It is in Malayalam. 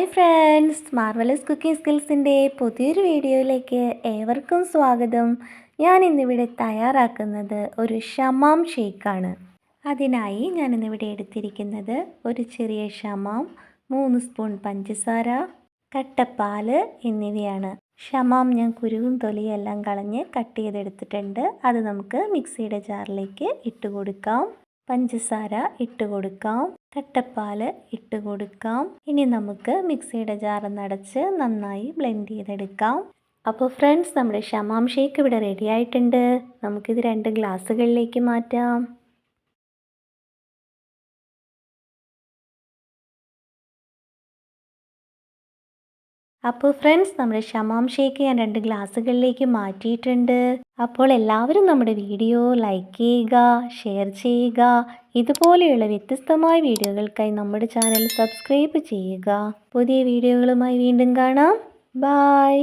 ഹായ് ഫ്രണ്ട്സ് മാർവലസ് കുക്കിംഗ് സ്കിൽസിന്റെ പുതിയൊരു വീഡിയോയിലേക്ക് ഏവർക്കും സ്വാഗതം. ഞാൻ ഇന്നിവിടെ തയ്യാറാക്കുന്നത് ഒരു ഷമാം ഷേക്കാണ്. അതിനായി ഞാൻ ഇന്നിവിടെ എടുത്തിരിക്കുന്നത് ഒരു ചെറിയ ഷമാം മൂന്ന് സ്പൂൺ പഞ്ചസാര കട്ടപ്പാൽ എന്നിവയാണ്. ഷമാം ഞാൻ കുരുവും തൊലിയെല്ലാം കളഞ്ഞ് കട്ട് ചെയ്തെടുത്തിട്ടുണ്ട്. അത് നമുക്ക് മിക്സിയുടെ ജാറിലേക്ക് ഇട്ട് കൊടുക്കാം. പഞ്ചസാര ഇട്ട് കൊടുക്കാം. കട്ടപ്പാൽ ഇട്ട് കൊടുക്കാം. ഇനി നമുക്ക് മിക്സിയുടെ ജാർ നടച്ച് നന്നായി ബ്ലെൻഡ് ചെയ്തെടുക്കാം. അപ്പോൾ ഫ്രണ്ട്സ് നമ്മുടെ ഷമാം ഷേക്ക് ഇവിടെ റെഡി ആയിട്ടുണ്ട്. നമുക്കിത് രണ്ട് ഗ്ലാസ്സുകളിലേക്ക് മാറ്റാം. അപ്പോൾ ഫ്രണ്ട്സ് നമ്മുടെ ഷമാം ഞാൻ രണ്ട് ഗ്ലാസ്സുകളിലേക്ക് മാറ്റിയിട്ടുണ്ട്. അപ്പോൾ എല്ലാവരും നമ്മുടെ വീഡിയോ ലൈക്ക് ചെയ്യുക ഷെയർ ചെയ്യുക ഇതുപോലെയുള്ള വ്യത്യസ്തമായ വീഡിയോകൾക്കായി നമ്മുടെ ചാനൽ സബ്സ്ക്രൈബ് ചെയ്യുക. പുതിയ വീഡിയോകളുമായി വീണ്ടും കാണാം. ബായ്